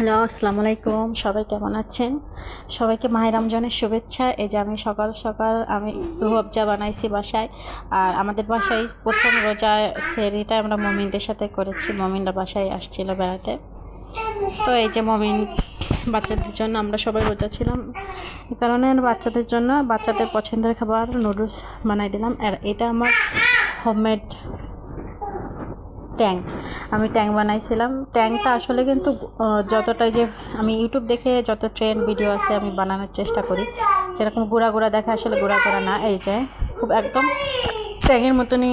Hello, আসসালামু আলাইকুম। সবাই কেমন আছেন? সবাইকে মাহের রমজানের শুভেচ্ছা। এই যে আমি সকাল সকাল আমি রুহবজা বানাইছি বাসায়। আর আমাদের বাসায় প্রথম রোজা সেরিটা আমরা মমিনদের সাথে করেছি। মমিনরা বাসায় আসছিল বেড়াতে। তো এই যে মমিন বাচ্চাদের জন্য আমরা সবাই রোজা ছিলাম। এই কারণে বাচ্চাদের জন্য বাচ্চাদের পছন্দের খাবার নুডলস বানাই দিলাম। আর এটা আমার হোমমেড ট্যাং। আমি ট্যাং বানাইছিলাম। ট্যাংটা আসলে কিন্তু আহ, যতটা যে আমি ইউটিউব দেখে যত ট্রেন্ড ভিডিও আছে আমি বানানোর চেষ্টা করি। যেরকম গুঁড়া গুঁড়া দেখা আসলে গুঁড়া গুঁড়া না এই যে খুব একদম ট্যাংয়ের মতনই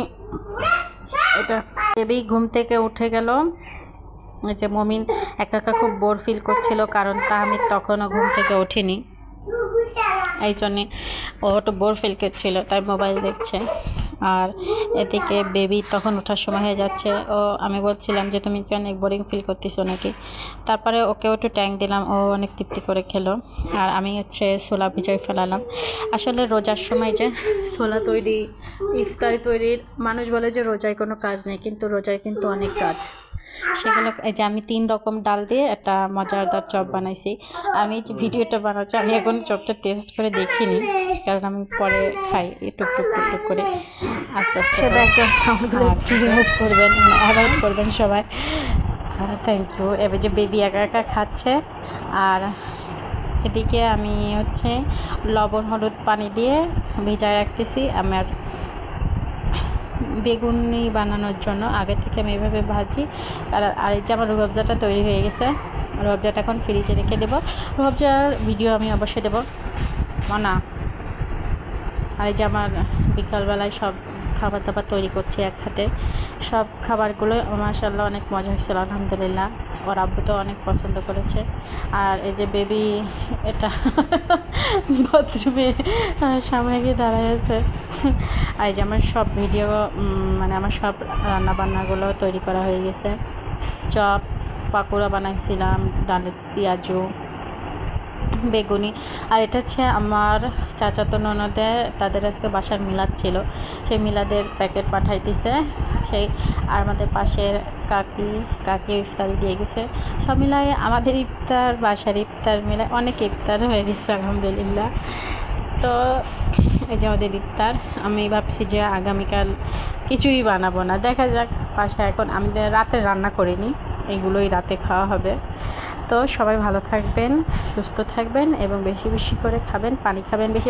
এটা। বেবি ঘুম থেকে উঠে গেল। এই যে মমিন একা একা খুব বোর ফিল করছিল কারণ তা আমি তখনও ঘুম থেকে উঠিনি। এই জন্যে ও একটু বোর ফিল করছিল তাই মোবাইল দেখছে। আর এদিকে বেবি তখন ওঠার সময় হয়ে যাচ্ছে। ও, আমি বলছিলাম যে, তুমি কি অনেক বোরিং ফিল করতেছো নাকি? তারপরে ওকেও একটু ট্যাঙ্ক দিলাম, ও অনেক তৃপ্তি করে খেলো। আর আমি হচ্ছে ছোলা ভিজাই ফেলালাম। আসলে রোজার সময় যে ছোলা তৈরি, ইফতারি তৈরির মানুষ বলে যে রোজায় কোনো কাজ নেই, কিন্তু রোজায় কিন্তু অনেক কাজ। সেগুলো, এই যে আমি তিন রকম ডাল দিয়ে একটা মজাদার চপ বানাইছি। আমি যে ভিডিওটা বানাচ্ছি, আমি এখন চপটা টেস্ট করে দেখিনি। কারণ আমি পরে খাই টুক টুক টুক টুক করে। আস্তে আস্তে সেটা একটা সাউন্ডগুলো রিমুভ করবেন অ্যাভয়েড করবেন সবাই। থ্যাংক ইউ এবার যে বেবি একা একা খাচ্ছে আর এদিকে আমি হচ্ছে লবণ হলুদ পানি দিয়ে ভিজায় রাখতেছি। আমার বেগুনি বানানোর জন্য। আগে থেকে আমি এভাবে ভাজি। আর আর এই যে আমার রুহবজাটা তৈরি হয়ে গেছে। রুহবজাটা এখন ফ্রিজে রেখে দেবো। রুহবজার ভিডিও আমি অবশ্যই দেবো। না আর এই যে আমার বিকালবেলায় সব খাবার দাবার তৈরি করছি এক হাতে। সব খাবারগুলো মাসাল্লাহ অনেক মজা হয়েছিল, আলহামদুলিল্লাহ। ওর আব্বু তো অনেক পছন্দ করেছে। আর এই যে বেবি, এটা বাথরুমে সামনে গিয়ে দাঁড়ায় আছে। আর এই যে আমার সব ভিডিও মানে আমার সব রান্নাবান্নাগুলো তৈরি করা হয়ে গেছে। চপ, পাকোড়া বানাইছিলাম, ডালের পেঁয়াজু বেগুনি। আর এটা হচ্ছে আমার চাচাতো ননদে, তাদের আজকে বাসার মিলাদ ছিল। সেই মিলাদের প্যাকেট পাঠাইতেছে। সেই আর আমাদের পাশের কাকি কাকি ইফতারি দিয়ে গেছে। সব মিলাই আমাদের ইফতার, বাসার ইফতার মিলে অনেক ইফতার হয়ে গেছে, আলহামদুলিল্লাহ। তো এই যে আমাদের ইফতার, আমি ভাবছি যে আগামীকাল কিছুই বানাবো না। দেখা যাক, বাসায় এখন আমি রাতে রান্না করিনি এইগুলোই রাতে খাওয়া হবে। তো সবাই ভালো থাকবেন সুস্থ থাকবেন এবং বেশি বেশি করে খাবেন পানি খাবেন বেশি